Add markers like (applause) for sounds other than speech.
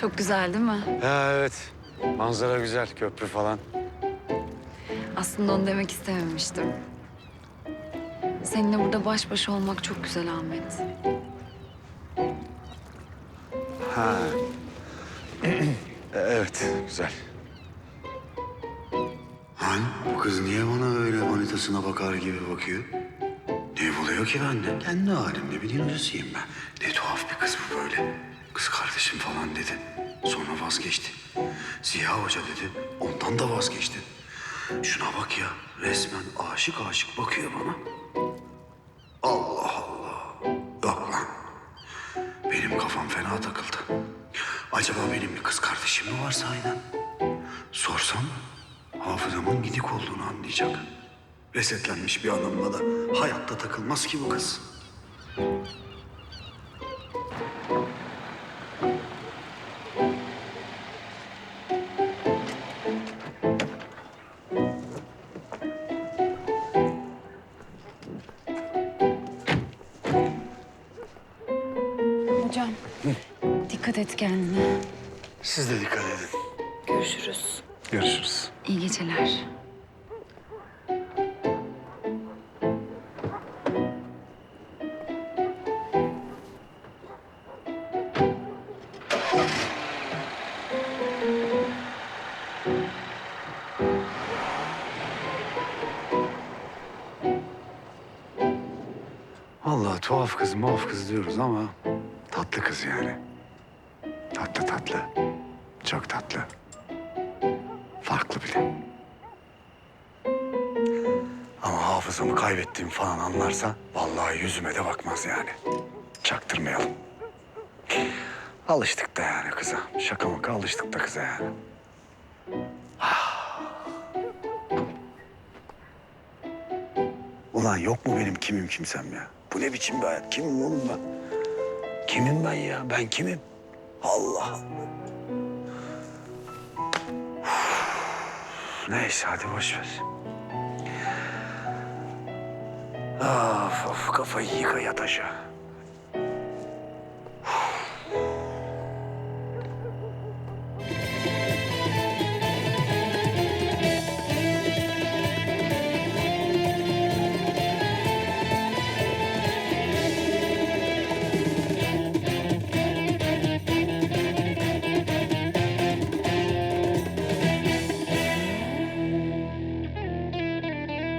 Çok güzel değil mi? Ha evet. Manzara güzel, köprü falan. Aslında onu demek istememiştim. Seninle burada baş başa olmak çok güzel Ahmet. Ha. (clears throat) evet, güzel. Lan bu kız niye bana öyle manitasına bakar gibi bakıyor? Ne buluyor ki bende? Kendi halimde bir din hocasıyım ben. Ne tuhaf bir kız bu böyle. Kız kardeşim falan dedi. Sonra vazgeçti. Ziya Hoca dedi. Ondan da vazgeçti. Şuna bak ya. Resmen aşık aşık bakıyor bana. Allah Allah. Yok lan. Benim kafam fena takıldı. Acaba benim bir kız kardeşim mi var sahiden? Sorsam hafızamın gidik olduğunu anlayacak. Resetlenmiş bir anımla da hayatta takılmaz ki bu kız. Hocam, dikkat et kendine. Siz de dikkat edin. Görüşürüz. Görüşürüz. İyi geceler. Allah tuhaf kız, muaf kız diyoruz ama tatlı kız yani. Tatlı tatlı. Çok tatlı. Farklı bile. Ama hafızamı kaybettiğimi falan anlarsa vallahi yüzüme de bakmaz yani. Çaktırmayalım. Alıştık da yani kıza. Şaka maka alıştık da kıza yani. Ulan yok mu benim kimim kimsem ya? Bu ne biçim bir hayat? Kimim oğlum ben? Kimim ben ya? Ben kimim? Allah Allah. Neyse hadi boş ver. Of of kafayı yıka yat aşağı.